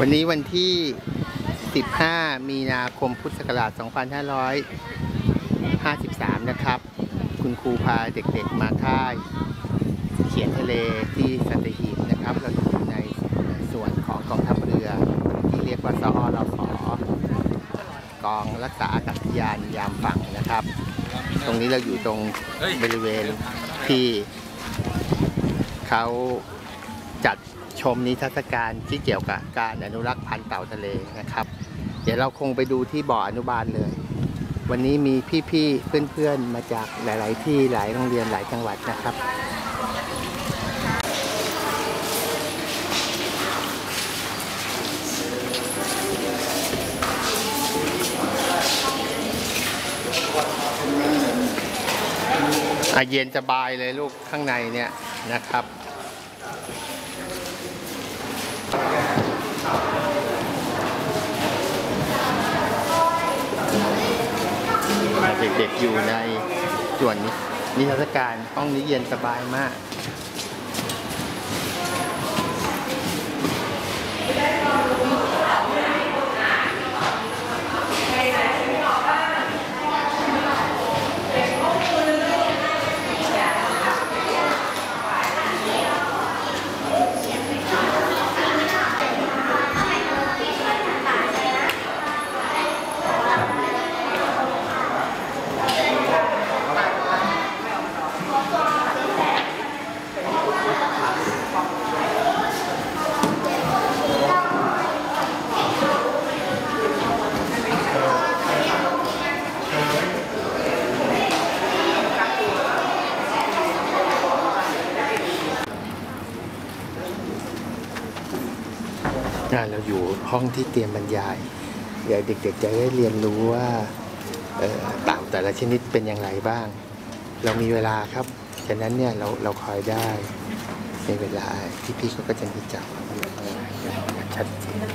วันนี้วันที่ 15 มีนาคมพุทธศักราช 2553 นะครับ คุณครูพาเด็กๆมาค่าย เขียนทะเลที่สัตหีบนะครับ เราอยู่ในส่วนของกองทัพเรือ ที่เรียกว่าสอรสกองรักษาอากาศยานยามฝั่งนะครับ ตรงนี้เราอยู่ตรงบริเวณที่เขาจัด ชมนิทรรศการที่เกี่ยวกับการอนุรักษ์พันธุ์เต่าทะเลนะครับ เดี๋ยวเราคงไปดูที่บ่ออนุบาลเลย วันนี้มีพี่ๆเพื่อนๆมาจากหลาย ๆ ที่หลายโรงเรียนหลายจังหวัดนะครับอะเย็นสบายเลยลูกข้างในเนี่ยนะครับ เด็กๆอยู่ในส่วนนี้นิทรรศการห้องนี้เย็นสบายมาก ห้องที่เตรียมบรรยายเดี๋ยวเด็กๆจะได้เรียนรู้ว่าเต่าแต่ละชนิดเป็นอย่างไรบ้าง เรามีเวลาครับ ฉะนั้นเนี่ยเราเราคอยได้ในเวลาที่พี่เขาก็จะมีจับชัดเจน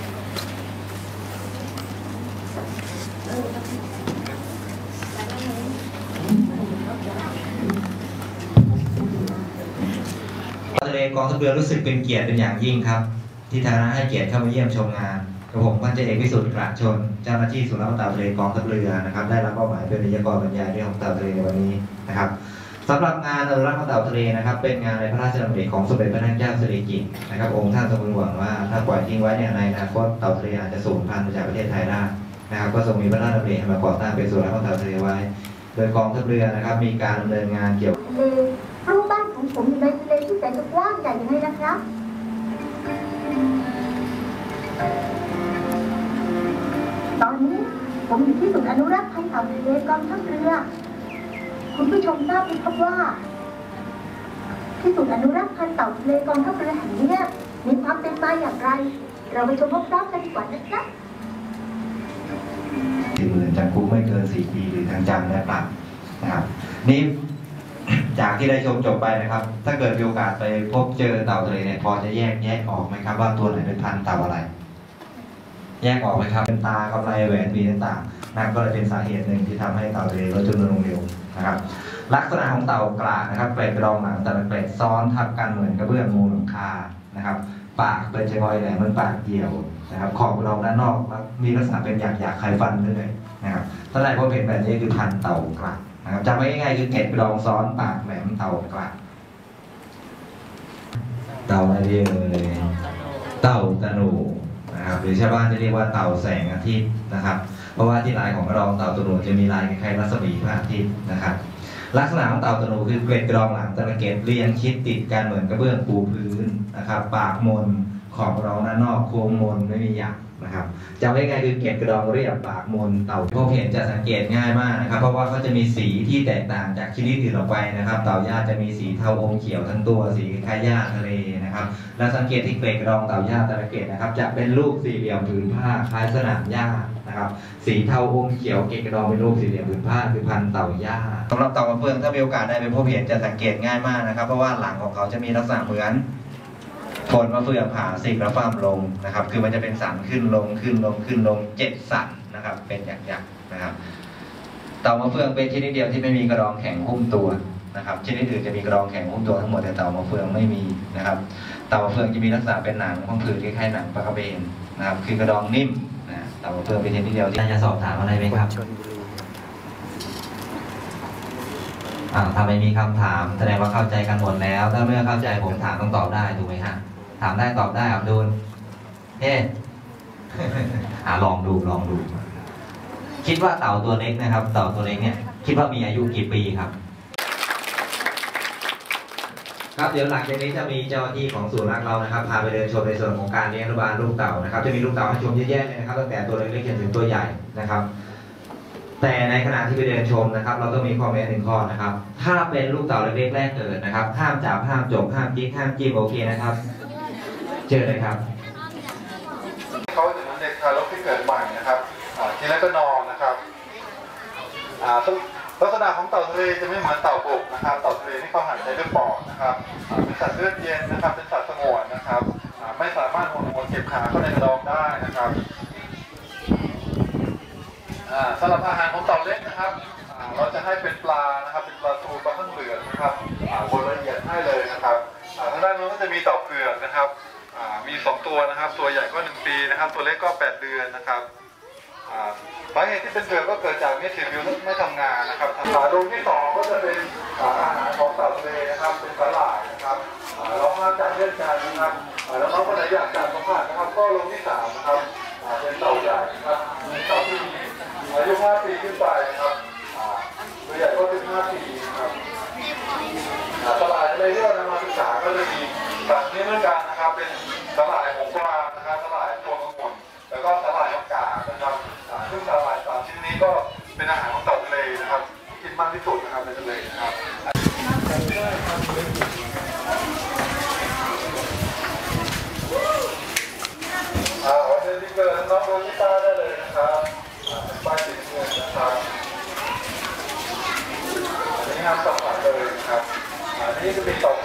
ทะเลกองทัพเรือรู้สึกเป็นเกียรติเป็นอย่างยิ่งครับ ที่ทางคณะให้เกียรติเข้ามาเยี่ยมชมงานกระผมพันเจเอกวิสุทธิ์กระชน เจ้าหน้าที่ศูนย์รับเตาทะเลกองทัพเรือนะครับ ได้รับมอบหมายเป็นวิทยากรบรรยายเรื่องของเตาทะเลในวันนี้นะครับสำหรับงานอนุรักษ์เต่าทะเลนะครับ เป็นงานในพระราชดำริของสมเด็จพระนางเจ้าสิริกิติ์นะครับ องค์ท่านทรงเป็นห่วงว่าถ้าปล่อยทิ้งไว้เนี่ยในอนาคตเต่าทะเลอาจจะสูญพันธุ์จากประเทศไทยได้นะครับก็ทรงมีพระราชดำริให้มาก่อตั้งเป็นศูนย์รับเต่าทะเลไว้ โดยกองทัพเรือนะครับ มีการดำเนินงานเกี่ยวทะเลรูปบ้านของผมอยู่ในทะเลที่แสนจะกว้างใหญ่ยังไงนะครับ ผมอยู่ที่ศูนย์อนุรักษ์พันธุ์เต่าทะเลกองทัพเรือ คุณผู้ชมทราบไหมครับว่า ที่ศูนย์อนุรักษ์พันธุ์เต่าทะเลกองทัพเรือแห่งนี้มีความเป็นมาอย่างไร เราไปชมพร้อมกันดีกว่านะครับสี่หมื่นจำคุกไม่เกินสี่ปีหรือทั้งจำและปรับนะครับนี่จากที่ได้ชมจบไปนะครับ ถ้าเกิดมีโอกาสไปพบเจอเต่าทะเลเนี่ยพอจะแยกแยกออกไหมครับว่าตัวไหนเป็นพันธุ์เต่าอะไร แยกออกไหมครับเป็นตากำไรแหวนปีต่างๆนั่นก็เลยเป็นสาเหตุหนึ่งที่ทำให้เต่าทะเลลดจำนวนลงเร็วนะครับลักษณะของเต่ากระนะครับเกล็ดกระดองหนังแต่ละเกล็ดซ้อนทับกันเหมือนกระเบื้องมูลหลังคานะครับปากเป็นชะงอยแหลมเหมันปากเดี่ยวนะครับขอบกระดองด้านนอกมีลักษณะเป็นหยากหยากไขฟันด้วยนะครับถ้าใดพบเห็นแบบนี้คือพันเต่ากระนะครับจำไว้ง่ายๆคือเกล็ดกระดองซ้อนปากแหลมเต่ากระเต่าอะไรเรียกเลยเต่าตะหนู นะครับหรือชาวบ้านจะเรียกว่าเต่าแสงอาทิตย์นะครับ เพราะว่าที่ลายของกระดองเต่าตะหนูจะมีลายคล้ายๆรัศมีพระอาทิตย์นะครับ ลักษณะของเต่าตะหนูคือเกล็ดกระดองหลังตะเกียบเรียงชิดติดกันเหมือนกระเบื้องปูพื้นนะครับ ปากมน ขอบกระดองด้านนอกโค้งมนไม่มีหยักนะครับจำไว้ง่ายคือเกล็ดกระดองเรียบปากมนเต่าพบเห็นจะสังเกตง่ายมากนะครับ เพราะว่าเขาจะมีสีที่แตกต่างจากชนิดอื่นออกไปนะครับ เต่าย่าจะมีสีเทาอมเขียวทั้งตัวสีคล้ายหญ้าทะเลนะครับ และสังเกตที่เกล็ดกระดองเต่าย่าแต่ละเกล็ดนะครับ จะเป็นรูปสี่เหลี่ยมผืนผ้าคล้ายสนามหญ้านะครับสีเทาอมเขียวเกล็ดกระดองเป็นรูปสี่เหลี่ยมผืนผ้าคือพันธุ์เต่าย่าสำหรับเต่ากระเฟืองถ้ามีโอกาสได้ไปพบเห็นจะสังเกตง่ายมากนะครับ เพราะว่าหลังของเขาจะมีลักษณะเหมือน ผลมะเฟืองผ่าสีกระฟ้ามลงนะครับ คือมันจะเป็นสันขึ้นลงขึ้นลงขึ้นลงเจ็ดสันนะครับ เป็นหยักๆนะครับเต่ามะเฟืองเป็นชนิดเดียวที่ไม่มีกระดองแข็งหุ้มตัวนะครับชนิดอื่นจะมีกระดองแข็งหุ้มตัวทั้งหมดแต่เต่ามะเฟืองไม่มีนะครับ เต่ามะเฟืองจะมีลักษณะเป็นหนังพังผืดคล้ายๆหนังปลากระเบนนะครับ คือกระดองนิ่มนะเต่ามะเฟืองเป็นชนิดเดียวที่จะสอบถามอะไรไหมครับอ่าถ้าไม่มีคำถามแสดงว่าเข้าใจกันหมดแล้ว ถ้าเมื่อเข้าใจผมถามต้องตอบได้ถูกไหมฮะ ถามได้ตอบได้อับดุลเอ่าลองดูลองดู คิดว่าเต่าตัวเล็กนะครับ เต่าตัวเล็กเนี่ย คิดว่ามีอายุกี่ปีครับ ครับเดี๋ยวหลังจากนี้จะมีเจ้าหน้าที่ของศูนย์รักเรานะครับพาไปเดินชมในส่วนของการเลี้ยงอนุบาลลูกเต่านะครับ จะมีลูกเต่าให้ชมเยอะแยะเลยนะครับตั้งแต่ตัวเล็กๆจนถึงตัวใหญ่นะครับแต่ในขณะที่ไปเดินชมนะครับ เราต้องมีข้อแม้หนึ่งข้อนะครับ ถ้าเป็นลูกเต่าเล็กๆแรกเกิดนะครับห้ามจับห้ามจบห้ามจิกห้ามจิ้มโอเคนะครับ เจอเลยครับเขาจะเหมือนเด็กทารกที่เกิดใหม่นะครับอ่ากินแล้ก็นอนนะครับอ่าลักษณะของเต่าทะเลจะไม่เหมือนเต่าบกนะครับ เต่าทะเลนี่เขาหายใจด้วยปอดนะครับเป็นสัตว์เลือดเย็นนะครับ เป็นสัตว์สงวนนะครับไม่สามารถหัวหัวเก็บขาเข้าในกระดองได้นะครับอ่าสำหรับอาหารของเต่าเล็กนะครับเราจะให้เป็นปลานะครับ เป็นปลาทูปลาข้างเหลืองนะครับบนละเอียดให้เลยนะครับอ่าทางด้านนู้นก็จะมีเต่าเผือกนะครับ 2 ตัวนะครับ ตัวใหญ่ก็ 1 ปีนะครับ ตัวเล็กก็ 8 เดือนนะครับสาเหตุที่เป็นเผือกก็เกิดจากเม็ดสีผิวไม่ทำงานนะครับขาดวงที่2ก็จะเป็นอาอาหารของเต่าทะเลนะครับ เป็นสาหร่ายนะครับอ่าเราห้ามจับเล่นกันนะครับแล้วน้องคนไหนอยากจับสัมผัสนะครับ ก็ลงที่3นะครับเป็นเต่าใหญ่นะครับเต่าที่อายุ5ปีขึ้นไปนะครับอ่าตัวใหญ่ก็15ปีนะครับอ่าตลาดทะเลที่เรานำมาศึ กษาก็จะมีแบบนี้เหมือนกันนะครับ เป็นตลาดของกวางนะครับตลาดตัวกระมุนแล้วก็ตลาดนกกานะครับซึ่งตลาดสามชิ้นนี้ก็เป็นอาหารของเต่าทะเลนะครับที่กินมากที่สุดนะครับในทะเลนะครับอ่าวันนี้ที่เกิดน้องโรนิต้าได้เลยนะครับอ่าป้ายสีเงินนะครับอันนี้ห้ามสัมผัสเลยนะครับอันนี้จะมีต่อ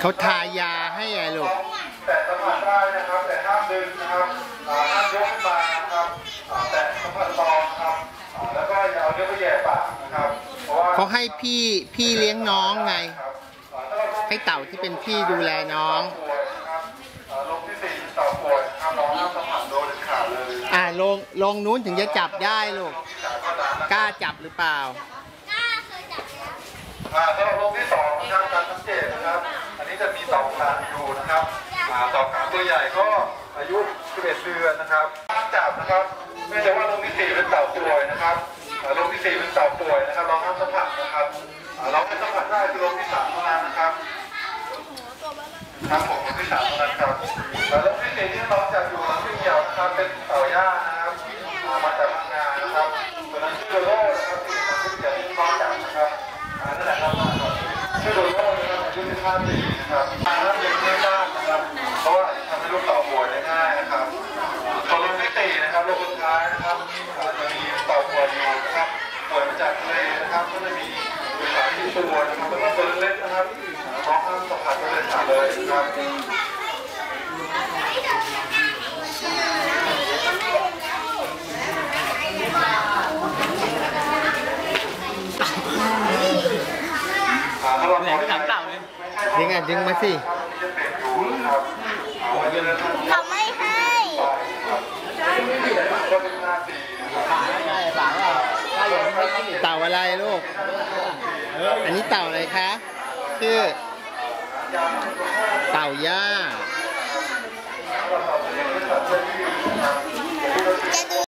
เขาทายาให้ไงลูกแต่สัมผัสได้นะครับ แต่ห้ามดึงนะครับอ่าห้ามยกขึ้นมานะครับอ่าแต่สัมผัสเบานะครับอ่าแล้วก็อย่าเอาเนื้อไปแหย่ปากนะครับเพราะว่าเขาให้พี่พี่เลี้ยงน้องไงครับอ่าถ้าเราต้องให้เต่าที่เป็นพี่ดูแลน้อง ลงนู้นถึงจะจับได้ลูกลงที่สามก็ตามนะกล้าจับหรือเปล่าอ่าสำหรับลงที่สองนะครับการสังเกตนะครับ อันนี้จะมีสองขาอยู่นะครับอ่าเต่าขาตัวใหญ่ก็อายุ 11 เดือนนะครับห้ามจับนะครับไม่ใช่ว่าลงที่สี่เป็นเต่าป่วยนะครับลงที่สี่เป็นเต่าป่วยนะครับเราห้ามสัมผัสนะครับ ข้างดีนะครับอ่านั่นเป็นเรื่องด้านนะครับ เพราะว่าทำให้ลูกเต่าป่วได้ง่ายนะครับตัวลูกที่สี่นะครับลูกสุดท้ายนะครับอาจจะมีเต่าป่วอยู่นะครับป่วยมาจากทะเลนะครับ ก็จะมีสารที่ตัวนะครับเป็นตัวเล็กนะครับน้องห้ามสัมผัสเลยขาดเลยนะครับ อ่าถ้าเรา ไหนไม่ถามเต่าเลย ดึงอะดึงมาสิจะเปลี่ยนอยู่นะครับอ่าวันนี้นะครับเขาไม่ให้ก็เป็นหน้าปีนะครับเต่าอะไรลูก อันนี้เต่าอะไรคะ ชื่อ เต่าย่า